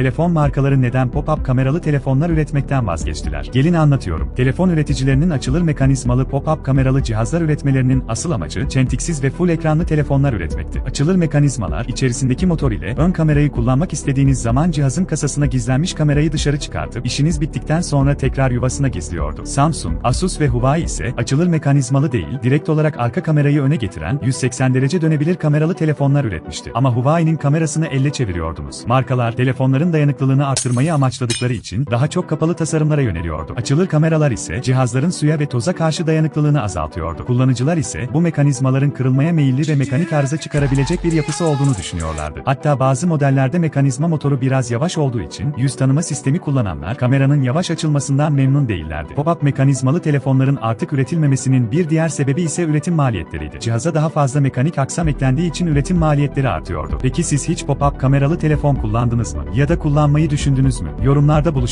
Telefon markaları neden pop-up kameralı telefonlar üretmekten vazgeçtiler? Gelin anlatıyorum. Telefon üreticilerinin açılır mekanizmalı pop-up kameralı cihazlar üretmelerinin asıl amacı çentiksiz ve full ekranlı telefonlar üretmekti. Açılır mekanizmalar içerisindeki motor ile ön kamerayı kullanmak istediğiniz zaman cihazın kasasına gizlenmiş kamerayı dışarı çıkartıp işiniz bittikten sonra tekrar yuvasına gizliyordu. Samsung, Asus ve Huawei ise açılır mekanizmalı değil, direkt olarak arka kamerayı öne getiren 180 derece dönebilir kameralı telefonlar üretmişti. Ama Huawei'nin kamerasını elle çeviriyordunuz. Markalar telefonların dayanıklılığını arttırmayı amaçladıkları için daha çok kapalı tasarımlara yöneliyordu. Açılır kameralar ise cihazların suya ve toza karşı dayanıklılığını azaltıyordu. Kullanıcılar ise bu mekanizmaların kırılmaya meyilli ve mekanik arıza çıkarabilecek bir yapısı olduğunu düşünüyorlardı. Hatta bazı modellerde mekanizma motoru biraz yavaş olduğu için yüz tanıma sistemi kullananlar kameranın yavaş açılmasından memnun değillerdi. Pop-up mekanizmalı telefonların artık üretilmemesinin bir diğer sebebi ise üretim maliyetleriydi. Cihaza daha fazla mekanik aksam eklendiği için üretim maliyetleri artıyordu. Peki siz hiç pop-up kameralı telefon kullandınız mı? Ya da kullanmayı düşündünüz mü? Yorumlarda buluşalım.